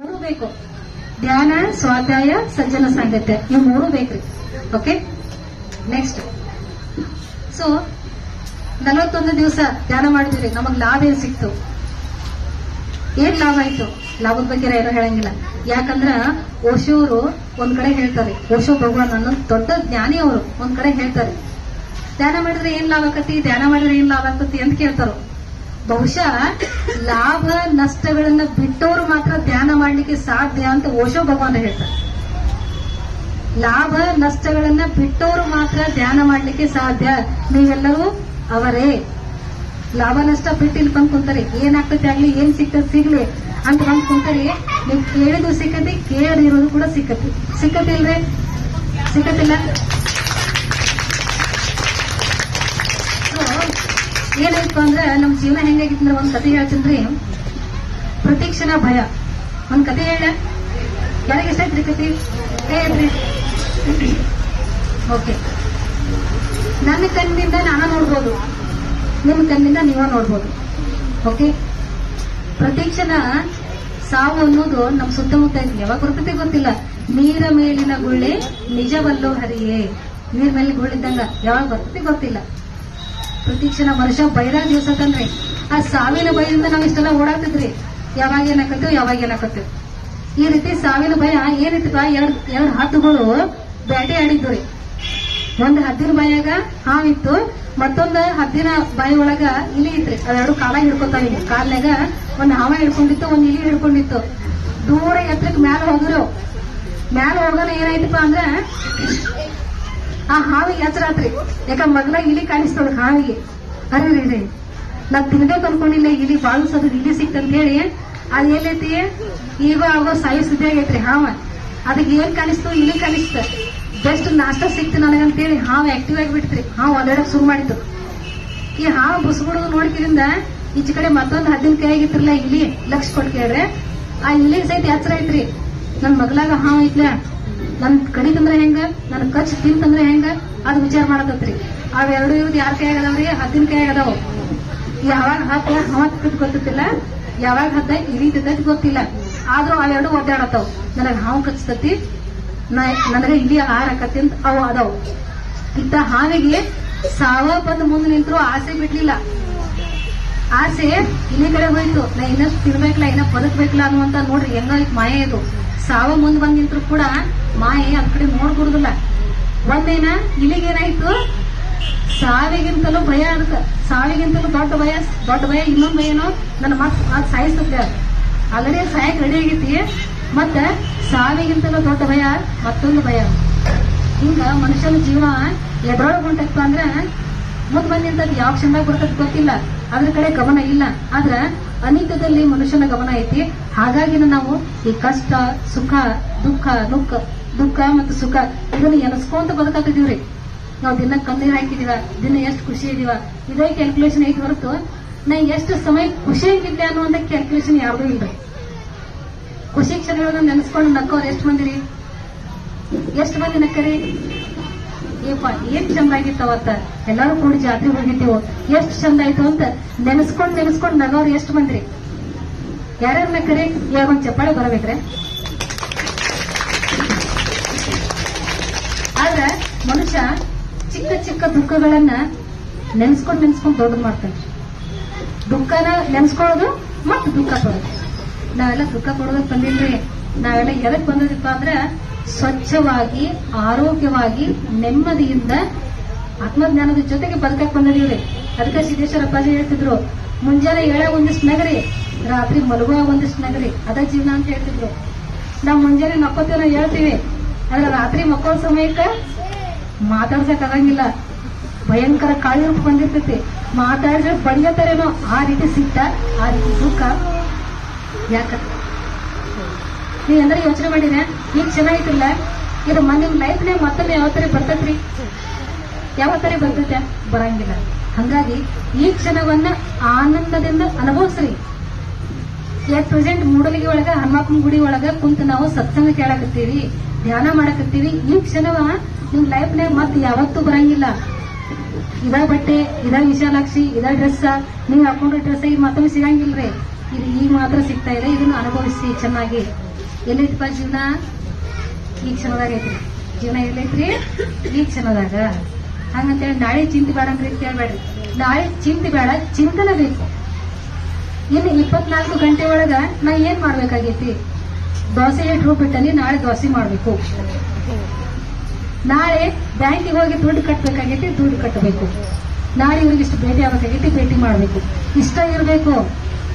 ಮೂರು ಬೇಕು. ಧ್ಯಾನ, ಸ್ವಾಧ್ಯಾಯ, ಸಜ್ಜನ ಸಾಂಗತ್ಯ. ಇವು ಮೂರು ಬೇಕ್ರಿ. ಓಕೆ ನೆಕ್ಸ್ಟ್ ಸೊ ನಲವತ್ತೊಂದು ದಿವಸ ಧ್ಯಾನ ಮಾಡಿದ್ರಿ ನಮಗ್ ಲಾಭ ಏನ್ ಸಿಕ್ತು? ಏನ್ ಲಾಭ ಆಯ್ತು? ಲಾಭದ ಬಗ್ಗೆ ಯಾರು ಹೇಳಂಗಿಲ್ಲ. ಯಾಕಂದ್ರ ಓಶೋರು ಒಂದ್ ಕಡೆ ಹೇಳ್ತಾರೆ ಓಶೋ ಭಗವಾನ್ ಅನ್ನೋ ದೊಡ್ಡ ಜ್ಞಾನಿ ಅವರು ಒಂದ್ ಕಡೆ ಹೇಳ್ತಾರೆ ಧ್ಯಾನ ಮಾಡಿದ್ರೆ ಏನ್ ಲಾಭ ಆಕತಿ ಧ್ಯಾನ ಮಾಡಿದ್ರೆ ಏನ್ ಲಾಭ ಆಕತಿ ಅಂತ ಕೇಳ್ತಾರೋ. ಬಹುಶಃ ಲಾಭ ನಷ್ಟಗಳನ್ನ ಬಿಟ್ಟವರು ಮಾತ್ರ ಧ್ಯಾನ ಮಾಡ್ಲಿಕ್ಕೆ ಸಾಧ್ಯ ಅಂತ ಓಶೋ ಭಗವಾನ ಹೇಳ್ತಾರೆ. ಲಾಭ ನಷ್ಟಗಳನ್ನ ಬಿಟ್ಟವರು ಮಾತ್ರ ಧ್ಯಾನ ಮಾಡ್ಲಿಕ್ಕೆ ಸಾಧ್ಯ. ನೀವೆಲ್ಲರೂ ಅವರೇ. ಲಾಭ ನಷ್ಟ ಬಿಟ್ಟಿಲ್ ಬಂದ್ ಕುಂತಾರೆ, ಏನಾಗ್ತದೆ ಆಗ್ಲಿ, ಏನ್ ಸಿಕ್ಕ ಸಿಗ್ಲಿ ಅಂತ ಬಂದ್ ಕುಂತಾರೆ, ನೀವು ಕೇಳಿದ್ರು ಸಿಕ್ಕತಿ ಕೇಳಿರೋದು ಕೂಡ ಸಿಕ್ಕತಿ. ಸಿಕ್ಕತಿಲ್ರಿ? ಸಿಕ್ಕತಿಲ್ಲ? ಏನಾಯ್ತು ಅಂದ್ರೆ ನಮ್ ಜೀವನ ಹೆಂಗಾಗಿತ್ತು ಅಂದ್ರೆ ಒಂದ್ ಕತೆ ಹೇಳ್ತೀನಿ ಪ್ರತೀಕ್ಷಣ ಭಯ. ಒಂದ್ ಕತೆ ಹೇಳ. ಯಾರಿಗೆ ಇಷ್ಟ ಐತ್ರಿ ಕತೆ? ಹೇಳ್ರಿ ಓಕೆ. ನನ್ನ ಕಣ್ಣಿಂದ ನಾನು ನೋಡ್ಬೋದು. ನಿಮ್ಮ ಕಣ್ಣಿಂದ ನೀವ ನೋಡ್ಬೋದು. ಓಕೆ. ಪ್ರತೀಕ್ಷಣ ಸಾವು ಅನ್ನೋದು ನಮ್ ಸುತ್ತಮುತ್ತ ಯಾವಾಗ ಬರ್ತೈತಿ ಗೊತ್ತಿಲ್ಲ. ನೀರ ಮೇಲಿನ ಗುಳ್ಳೆ ನಿಜವಲ್ಲೋ ಹರಿಯೇ. ನೀರ್ ಮೇಲೆ ಗುಳ್ಳಿದ್ದಂಗ ಯಾವಾಗ ಬರ್ತದೆ ಗೊತ್ತಿಲ್ಲ. ಪ್ರತೀಕ್ಷಣ ಮನುಷ್ಯ ಬೈರಾಗ ದಿವಸ ತಂದ್ರಿ ಆ ಸಾವಿನ ಭಯದಿಂದ ನಾವು ಇಷ್ಟೆಲ್ಲ ಓಡಾಡ್ತಿದ್ರಿ. ಯಾವಾಗ ಏನಾಕತ್ತೇವ್ ಯಾವಾಗ ಏನಾಕತ್ತೇವ್ ಈ ರೀತಿ ಸಾವಿನ ಭಯ ಏನಿತ್ತಪ್ಪ ಎರಡ್ ಎರಡ್ ಹತ್ತುಗಳು ಬೇಟೆ ಆಡಿದ್ವು ರೀ. ಒಂದ್ ಹದ್ದಿನ ಬಾಯಾಗ ಹಾವಿತ್ತು ಮತ್ತೊಂದ್ ಹದ್ದಿನ ಬಾಯಿ ಒಳಗ ಇಲಿ ಇತ್ರಿ ಅವೆರಡು ಕಾಲ ಹಿಡ್ಕೊತಾವ ಕಾಲ್ನಾಗ ಒಂದ್ ಹಾವ ಹಿಡ್ಕೊಂಡಿತ್ತು, ಒಂದ್ ಇಲಿ ಹಿಡ್ಕೊಂಡಿತ್ತು. ದೂರ ಎತ್ತರಕ್ಕೆ ಮ್ಯಾಲ ಹೋದ್ರು. ಮ್ಯಾಲ ಹೋಗೋಣ ಏನಾಯ್ತಪ್ಪ ಅಂದ್ರ ಆ ಹಾವಿಗೆ ಎಚ್ಚರಾತ್ರಿ ಯಾಕ ಮಗ್ಲ ಇಲಿ ಕಾಣಿಸ್ತದ ಹಾವಿಗೆ. ಅರೆ ರೀ ರೀ ನಾ ತಿನ್ಬೇಕು ಅನ್ಕೊಂಡಿಲ್ಲ ಇಲಿ ಬಾಲಿಸೋದು ಸದ ಇಲಿ ಸಿಕ್ತಂತ ಹೇಳಿ. ಅದ್ ಏನೈತಿ? ಈಗ ಆಗೋ ಸಾಯಿ ಸುದ್ದಿ ಆಗೈತ್ರಿ ಹಾವ. ಅದಕ್ಕೆ ಏನ್ ಕಾಣಿಸ್ತು? ಇಲಿ ಕಾಣಿಸ್ತ. ಬೆಸ್ಟ್ ನಾಷ್ಟ ಸಿಕ್ತು ನನಗಂತೇಳಿ ಹಾವು ಆಕ್ಟಿವ್ ಆಗಿ ಬಿಡ್ತ್ರಿ ಹಾವು ಅಲ್ಲಾಡಕ್ ಶುರು ಮಾಡಿತು ಈ ಹಾವು ಬುಸ್ಬಿಡೋದು ನೋಡ್ಕಿರಿಂದ ಈಚ ಕಡೆ ಮತ್ತೊಂದು ಹದ್ದಿನ ಕೈಯಾಗಿತ್ರಲ್ಲ ಇಲಿ ಲಕ್ಷ ಕೊಟ್ಟು ಕೇಳ್ರೆ ಆ ಇಲಿ ಸಹಿತ ಎಚ್ಚರ ಐತ್ರಿ. ನನ್ ಮಗ್ಲಾಗ ಹಾವು ಐತ್ಲ. ನನ್ ಕಡಿತಂದ್ರೆ ಹೆಂಗ? ನನ್ ಕಚ್ ತಿಂತಂದ್ರೆ ಹೆಂಗ? ಅದ್ ವಿಚಾರ ಮಾಡತತ್ರಿ ಅವೆರಡು ಇವ್ದು ಯಾರ ಕೈ ಆಗದವ್ರಿ ಹತ್ತಿನ ಕೈ ಆಗದವ್ ಯಾವಾಗ ಹತ್ತ ಹಾವ ತಿಕ್ಕದ್ ಗೊತ್ತಿಲ್ಲ ಯಾವಾಗ ಹತ್ತ ತಿದ್ದದ್ ಗೊತ್ತಿಲ್ಲ. ಆದ್ರೂ ಅವೆರಡು ಒದ್ದಾಡತ್ತವ್. ನನಗ್ ಹಾವು ಕಚ್ತತಿ. ನನಗೆ ಇಲ್ಲಿ ಆಹಾರ ಕತ್ತಿ ಅಂತ ಅವು ಅದಾವ. ಇಂತ ಹಾವಿಗೆ ಸಾವ ಬಂದ್ ಮುಂದೆ ನಿಂತರು ಆಸೆ ಬಿಡ್ಲಿಲ್ಲ. ಆಸೆ ಇಲ್ಲಿ ಕಡೆ ಹೋಯ್ತು. ನಾ ಇನ್ನಷ್ಟು ತಿನ್ಬೇಕಲ್ಲ ಇನ್ನ ಬದುಕ್ಬೇಕಲ್ಲ ಅನ್ನುವಂತ ನೋಡ್ರಿ ಹೆಂಗ ಮಾಯ ಇದು. ಸಾವ ಮುಂದ್ ಬಂದ್ ಕೂಡ ಮಾಯೆ ಅದ್ ಕಡೆ ನೋಡ್ಬಿಡುದಿಲ್ಲ. ಒಂದೇನ, ಇಲ್ಲಿಗೇನಾಯ್ತು? ಸಾವಿಗಿಂತಲೂ ಭಯ ಅದಕ್ಕೆ ಸಾವಿಗಿಂತಲೂ ದೊಡ್ಡ ಭಯ ದೊಡ್ಡ ಭಯ, ಇನ್ನೊಂದ್ ಭಯನೋ ನನ್ನ ಮತ್ ಅದ್ ಸಾಯಿಸ್ತದೆ ಆಲ್ರೆಡಿ ಸಾಯಕ್ ರೆಡಿ ಆಗೈತಿ ಮತ್ತ ಸಾವಿಗಿಂತಲೂ ದೊಡ್ಡ ಭಯ, ಮತ್ತೊಂದು ಭಯ. ಹಿಂಗ ಮನುಷ್ಯನ ಜೀವನ ಎದ್ರೊಳಗ್ ಹೊಂಟಪ್ಪ ಅಂದ್ರೆ ಮುಂದ್ ಬಂದಿಂತದ್ ಯಾವ ಕ್ಷಣದಾಗ ಬರ್ತದ ಗೊತ್ತಿಲ್ಲ. ಅದ್ರ ಕಡೆ ಗಮನ ಇಲ್ಲ. ಆದ್ರ ಅನಿತ್ಯದಲ್ಲಿ ಮನುಷ್ಯನ ಗಮನ ಐತಿ. ಹಾಗಾಗಿ ನಾವು ಈ ಕಷ್ಟ, ಸುಖ, ದುಃಖ ದುಃಖ ದುಃಖ ಮತ್ತು ಸುಖ ಇದನ್ನು ಎನಸ್ಕೊಂತ ಬದುಕಾಕಿದೀವ್ರಿ ನಾವು ದಿನ ಕಣ್ಣೀರ್ ಹಾಕಿದೀವ ದಿನ ಎಷ್ಟು ಖುಷಿ ಇದೀವ, ಇದೇ ಕ್ಯಾಲ್ಕುಲೇಷನ್ ಐತಿ ಹೊರತು ನಾ ಎಷ್ಟು ಸಮಯ ಖುಷಿಯಾಗಿದ್ದೆ ಅನ್ನುವಂತ ಕ್ಯಾಲ್ಕುಲೇಷನ್ ಯಾರ್ದು ಇಲ್ರಿ. ಖುಷಿ ಕ್ಷಣಗಳನ್ನ ನೆನೆಸ್ಕೊಂಡು ನಕ್ಕೋರು ಎಷ್ಟು ಮಂದಿರಿ? ಎಷ್ಟು ಮಂದಿ ನಕ್ಕರಿ? ಏಪ ಏನ್ ಚಂದ ಆಗಿತ್ತು ಅವತ್ತ? ಎಲ್ಲಾರು ಕೂಡಿ ಜಾತ್ರೆ ಹೋಗಿದ್ದೆವು. ಎಷ್ಟು ಚಂದ ಆಯ್ತು ಅಂತ ನೆನೆಸ್ಕೊಂಡು ನೆನೆಸ್ಕೊಂಡು ನಗವ್ರು ಎಷ್ಟು ಮಂದ್ರಿ? ಯಾರ್ಯಾರು ಬೇಕಾರೆ ಇವಾಗ ಒಂದು ಚಪ್ಪಾಳೆ ಬರಬೇಕ್ರೆ? ಆದ್ರೆ ಮನುಷ್ಯ ಚಿಕ್ಕ ಚಿಕ್ಕ ದುಃಖಗಳನ್ನ ನೆನ್ಸ್ಕೊಂಡ್ ನೆನ್ಸ್ಕೊಂಡ್ ದೊಡ್ಡದು ಮಾಡ್ತಾನೆ. ದುಃಖನ ನೆನ್ಸ್ಕೊಳ್ಳೋದು ಮತ್ತೆ ದುಃಖ ಪಡೋದು ನಾವೆಲ್ಲ ದುಃಖ ಪಡೋದಕ್ಕೆ ಬಂದಿಲ್ರಿ. ನಾವೆಲ್ಲ ಎದಕ್ ಬಂದದಿಪ್ಪ ಅಂದ್ರೆ ಸ್ವಚ್ಛವಾಗಿ, ಆರೋಗ್ಯವಾಗಿ, ನೆಮ್ಮದಿಯಿಂದ ಆತ್ಮಜ್ಞಾನದ ಜೊತೆಗೆ ಬದುಕಕ್ ಬಂದಿದೀವ್ರಿ. ಅದಕ್ಕೆ ಸಿದ್ದೇಶ್ವರ ಅಪ್ಪಾಜಿ ಹೇಳ್ತಿದ್ರು, ಮುಂಜಾನೆ ಏಳ ಒಂದಿಷ್ಟು ನಗರಿ ರಾತ್ರಿ ಮಲಗುವ ಒಂದಿಷ್ಟು ನಗರಿ. ಅದ ಜೀವನ ಅಂತ ಹೇಳ್ತಿದ್ರು. ನಾವ್ ಮುಂಜಾನೆ ನಕ್ಕೋತೀವಿ ಹೇಳ್ತೀವಿ. ಆದ್ರೆ ರಾತ್ರಿ ಮಕ್ಕಳ ಸಮಯಕ್ಕ ಮಾತಾಡ್ಸಕ್ ಆಗಂಗಿಲ್ಲ. ಭಯಂಕರ ಕಾಳಿ ರೂಪ ಬಂದಿರ್ತೈತಿ. ಮಾತಾಡಿದ್ರೆ ಬಡಿಯತ್ತಾರೇನೋ ಆ ರೀತಿ ಸಿಟ್ಟ, ಆ ರೀತಿ ದುಃಖ ಯಾಕ? ನೀ ಅಂದ್ರೆ ಯೋಚನೆ ಮಾಡಿದ್ರೆ ಈಗ ಚೆನ್ನಾಗಿತ್ತಿಲ್ಲ ಇದು ನಿಮ್ ಲೈಫ್ನೇ ಮತ್ತೊಮ್ಮೆ ಯಾವತ್ತರ ಬರ್ತೈತ್ರಿ? ಯಾವತ್ತರ ಬರ್ತೈತೆ? ಬರಂಗಿಲ್ಲ. ಹಂಗಾಗಿ ಈ ಕ್ಷಣವನ್ನ ಆನಂದದಿಂದ ಅನುಭವಿಸ್ರಿ. ಎಟ್ ಪ್ರೆಸೆಂಟ್ ಮೂಡಲಿಗೆ ಒಳಗ ಹನುಮಪ್ಪನ ಗುಡಿ ಒಳಗ ಕುಂತ ನಾವು ಸತ್ಸಂಗ ಕೇಳಕತ್ತೀವಿ, ಧ್ಯಾನ ಮಾಡಕತ್ತೀವಿ. ಈ ಕ್ಷಣವ ನಿಮ್ ಲೈಫ್ನಾಗ ಮತ್ತೆ ಯಾವತ್ತೂ ಬರಂಗಿಲ್ಲ. ಇದ ಬಟ್ಟೆ, ಇದ ವಿಶಾಲಾಕ್ಷಿ, ಇದ ಡ್ರೆಸ್ ನೀವ್ ಹಾಕೊಂಡ್ರೆ ಡ್ರೆಸ್ ಈಗ ಮತ್ತೊಮ್ಮೆ ಸಿಗಂಗಿಲ್ರಿ. ಇದು ಈಗ ಮಾತ್ರ ಸಿಗ್ತಾ ಇದೆ, ಇದನ್ನ ಅನುಭವಿಸಿ ಚೆನ್ನಾಗಿ. ಎಲ್ಲೈತಿಪ್ಪ ಜೀವನ? ಈ ಕ್ಷಣದಾಗ ಐತ್ರಿ. ಜೀವನ ಎಲ್ಲೈತ್ರಿ ಈ ಕ್ಷಣದಾಗ. ಹಂಗಂತೇಳಿ ನಾಳೆ ಚಿಂತೆ ಬೇಡ ಅಂತ ಕೇಳ್ಬೇಡ್ರಿ. ನಾಳೆ ಚಿಂತೆ ಬೇಡ, ಚಿಂತನೆ ಬೇಕು. ಇನ್ನು ಇಪ್ಪತ್ನಾಲ್ಕು ಗಂಟೆ ಒಳಗ ನಾ ಏನ್ ಮಾಡ್ಬೇಕಾಗೈತಿ? ದೋಸೆ ಹಿಟ್ಟು ರೂಪಿಟ್ಟಲ್ಲಿ ನಾಳೆ ದೋಸೆ ಮಾಡ್ಬೇಕು. ನಾಳೆ ಬ್ಯಾಂಕಿಗೆ ಹೋಗಿ ದುಡ್ಡು ಕಟ್ಟಬೇಕಾಗೈತಿ ದುಡ್ಡು ಕಟ್ಟಬೇಕು ನಾಳೆ ಇವ್ರಿಗೆ ಇಷ್ಟು ಭೇಟಿ ಆಗ್ಬೇಕಾಗೈತಿ, ಭೇಟಿ ಮಾಡಬೇಕು. ಇಷ್ಟ ಇರಬೇಕು.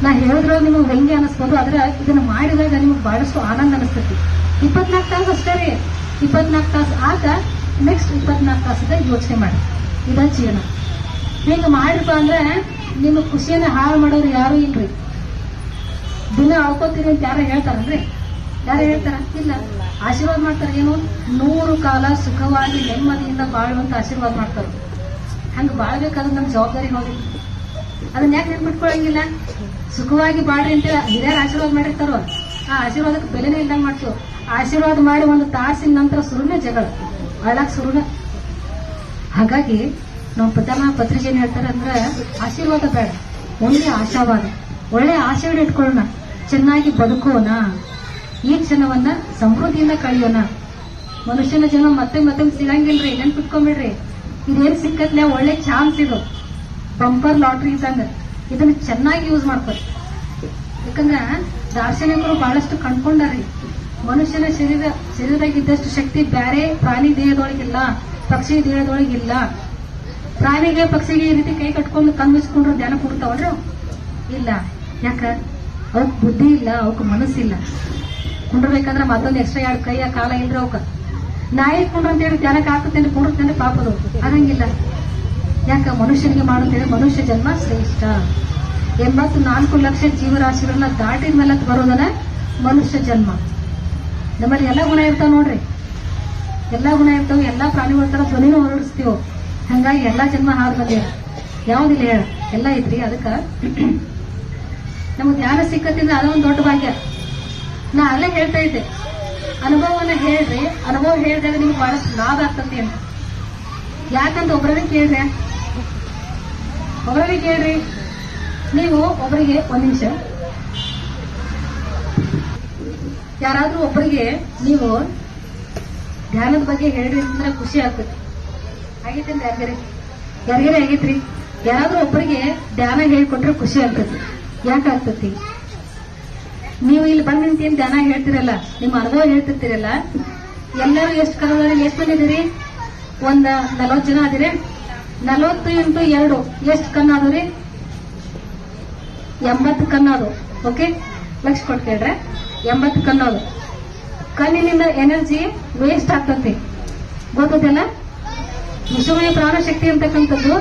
ನಾ ಹೇಳಿದ್ರೆ ನಿಮಗೆ ಹೆಂಗೆ ಅನಿಸ್ಬೋದು, ಆದ್ರೆ ಇದನ್ನ ಮಾಡಿದಾಗ ನಿಮಗೆ ಬಹಳಷ್ಟು ಆನಂದ ಅನಿಸ್ತೈತಿ. ಇಪ್ಪತ್ನಾಲ್ಕು ತಾಸು ಅಷ್ಟೇ ರೀ. ಇಪ್ಪತ್ನಾಲ್ಕು ತಾಸು ಆಗ ನೆಕ್ಸ್ಟ್ ಇಪ್ಪತ್ನಾಲ್ಕು ತಾಸದ ಯೋಚನೆ ಮಾಡಿ. ಇದ ಜೀವನ. ಹಿಂಗೆ ಮಾಡಿರಪ್ಪ ಅಂದ್ರೆ ನಿಮ್ಮ ಖುಷಿಯನ್ನ ಹಾಳು ಮಾಡೋರು ಯಾರು ಇಲ್ರಿ. ದಿನ ಅಳ್ಕೋತೀರಿ ಅಂತ ಯಾರ ಹೇಳ್ತಾರನ್ರಿ? ಯಾರು ಹೇಳ್ತಾರ? ಇಲ್ಲ. ಆಶೀರ್ವಾದ ಮಾಡ್ತಾರ ಏನು? ನೂರು ಕಾಲ ಸುಖವಾಗಿ ನೆಮ್ಮದಿಯಿಂದ ಬಾಳುವಂತ ಆಶೀರ್ವಾದ ಮಾಡ್ತಾರ. ಹಂಗ ಬಾಳ್ಬೇಕಾದ್ರೆ ನಮ್ ಜವಾಬ್ದಾರಿ ನೋಡಿ. ಅದನ್ನ ಯಾಕೆ ನೆನ್ಪಿಟ್ಕೊಳಂಗಿಲ್ಲ? ಸುಖವಾಗಿ ಬಾಳ್ರಿ ಅಂತ ಹಿರಿಯರು ಆಶೀರ್ವಾದ ಮಾಡಿರ್ತಾರೋ? ಆ ಆಶೀರ್ವಾದಕ್ಕೆ ಬೆಲೆನೇ ಇಲ್ಲ ಮಾಡ್ತೀವಿ? ಆಶೀರ್ವಾದ ಮಾಡಿ ಒಂದು ತಾಸಿನ ನಂತರ ಸುರುನೆ ಜಗಳ. ಅಳಕ್ ಸುರುನೇ ಹಾಗಾಗಿ ನಾವು ಪ್ರಥಮ ಪತ್ರಿಕೆ ಏನ್ ಹೇಳ್ತಾರೆ ಅಂದ್ರೆ, ಆಶೀರ್ವಾದ ಬೇಡ ಒಳ್ಳೆ ಆಶಾವಾದ, ಒಳ್ಳೆ ಆಶೆಗಳು ಇಟ್ಕೊಳ್ಳೋಣ, ಚೆನ್ನಾಗಿ ಬದುಕೋಣ, ಈ ಕ್ಷಣವನ್ನ ಸಮೃದ್ಧಿಯಿಂದ ಕಳಿಯೋಣ. ಮನುಷ್ಯನ ಜನ ಮತ್ತೆ ಮತ್ತೆ ಸಿಗಂಗಿಲ್ರಿ ನೆನ್ಪಿಟ್ಕೊಂಬಿಡ್ರಿ ಇದೇನ್ ಸಿಕ್ಕತ್ಲೆ, ಒಳ್ಳೆ ಚಾನ್ಸ್ ಇದು. ಬಂಪರ್ ಲಾಟ್ರಿ ಇದ್ದಂಗ, ಇದನ್ನ ಚೆನ್ನಾಗಿ ಯೂಸ್ ಮಾಡ್ತಾರೆ ಯಾಕಂದ್ರೆ, ದಾರ್ಶನಿಕರು ಬಹಳಷ್ಟು ಕಂಡ್ಕೊಂಡಾರಿ ಮನುಷ್ಯನ ಶರೀರ ಶರೀರದಾಗ ಇದ್ದಷ್ಟು ಶಕ್ತಿ ಬ್ಯಾರೆ ಪ್ರಾಣಿ ದೇಹದೊಳಗಿಲ್ಲ, ಪಕ್ಷಿ ದೇಹದೊಳಗಿಲ್ಲ. ಪ್ರಾಣಿಗೆ ಪಕ್ಷಿಗೆ ಈ ರೀತಿ ಕೈ ಕಟ್ಕೊಂಡು ಕಣ್ಮಿಸ್ಕೊಂಡ್ರು ಧ್ಯಾನ ಕೊಡ್ತಾವಲ್ರಿ? ಇಲ್ಲ. ಯಾಕ? ಅವಕ್ ಬುದ್ಧಿ ಇಲ್ಲ, ಅವಕ್ ಮನಸ್ಸಿಲ್ಲ. ಕುಂಡ್ರಬೇಕಂದ್ರೆ ಮತ್ತೊಂದು ಎಕ್ಸ್ಟ್ರಾ ಎರಡು ಕೈಯ ಕಾಲ ಇಲ್ರಿ ಅವಕ್ಕ ನಾಯಿ ಕುಂಡ್ರ ಅಂತೇಳಿ ಧ್ಯಾನಕ್ಕೆ ಹಾಕುತ್ತೇನೆ ಕುಂಡ್ರತೇನೆ ಪಾಪದು ಆಗಂಗಿಲ್ಲ ಯಾಕ? ಮನುಷ್ಯನಿಗೆ ಮಾಡುತ್ತೇಳಿ ಮನುಷ್ಯ ಜನ್ಮ ಶ್ರೇಷ್ಠ. ಎಂಬತ್ತು ನಾಲ್ಕು ಲಕ್ಷ ಜೀವರಾಶಿಗಳನ್ನ ದಾಟಿದ ಮೇಲೆ ಬರೋದನ್ನ ಮನುಷ್ಯ ಜನ್ಮ. ನಮ್ಮಲ್ಲಿ ಎಲ್ಲ ಗುಣ ಇರ್ತಾವ ನೋಡ್ರಿ. ಎಲ್ಲಾ ಗುಣ ಇರ್ತಾವ, ಎಲ್ಲಾ ಪ್ರಾಣಿಗಳ ತರ ಧ್ವನಿನೂ ಹೊರಡಿಸ್ತೀವಿ. ಹಂಗಾಗಿ ಎಲ್ಲಾ ಜನ್ಮ ಬಂದಿರ ಯಾವ್ದಿಲ್ಲ ಹೇಳ. ಎಲ್ಲ ಐತ್ರಿ ಅದಕ್ಕ. ನಮ್ಗೆ ಧ್ಯಾನ ಸಿಕ್ಕತ್ತಿಂದ ಅದೊಂದು ದೊಡ್ಡ ಭಾಗ್ಯ. ನಾ ಅಲ್ಲೇ ಹೇಳ್ತಾ ಇದ್ದೆ. ಅನುಭವವನ್ನ ಹೇಳ್ರಿ. ಅನುಭವ ಹೇಳಿದಾಗ ನಿಮ್ಗೆ ಬಹಳಷ್ಟು ಲಾಭ ಆಗ್ತತಿ ಅಂತ. ಯಾಕಂತ ಒಬ್ಬರೇ ಕೇಳ್ರಿ ಒಬ್ಬರೇ ಕೇಳ್ರಿ. ನೀವು ಒಬ್ಬರಿಗೆ ಒಂದ್ ನಿಮಿಷ. ಯಾರಾದ್ರೂ ಒಬ್ಬರಿಗೆ ನೀವು ಧ್ಯಾನದ ಬಗ್ಗೆ ಹೇಳ್ರಿ ಅಂದ್ರೆ ಖುಷಿ ಆಗ್ತದೆ. ಆಗೈತೇನ್ರಿ ಯಾರಿಗಾರೆ? ಆಗೈತ್ರಿ ಯಾರಾದ್ರೂ ಒಬ್ಬರಿಗೆ ಧ್ಯಾನ ಹೇಳ್ಕೊಟ್ರೆ ಖುಷಿ ಆಗ್ತತಿ ಯಾಕೆ ಆಗ್ತತಿ ನೀವು ಇಲ್ಲಿ ಬಂದ್ ನಿಂತೇನ್ ಧ್ಯಾನ ಹೇಳ್ತಿರಲ್ಲ, ನಿಮ್ಮ ಅನುಭವ ಹೇಳ್ತಿರ್ತೀರಲ್ಲ, ಎಲ್ಲರೂ ಎಷ್ಟು ಕಾಲದಲ್ಲಿ ಎಷ್ಟು ಮಂದಿ ಇದೀರಿ? ಒಂದ ನಲವತ್ತು ಜನ ಆದಿರಿ ನಲವತ್ತು ಇಂಟು ಎರಡು, ಎಷ್ಟು ಕಣ್ಣು ರೀ ಎಂಬತ್ತು ಕಣ್ಣಾದವು ಓಕೆ? ಲಕ್ಷ ಕೊಟ್ಕೇಳ್ರೆ ಎಂಬತ್ತು ಕಣ್ಣದು ಕಣ್ಣಿನಿಂದ ಎನರ್ಜಿ ವೇಸ್ಟ್ ಆಗ್ತತಿ ಗೊತ್ತದಲ್ಲ ವಿಶ್ವಮಯ ಪ್ರಾಣಶಕ್ತಿ ಅಂತಕ್ಕಂಥದ್ದು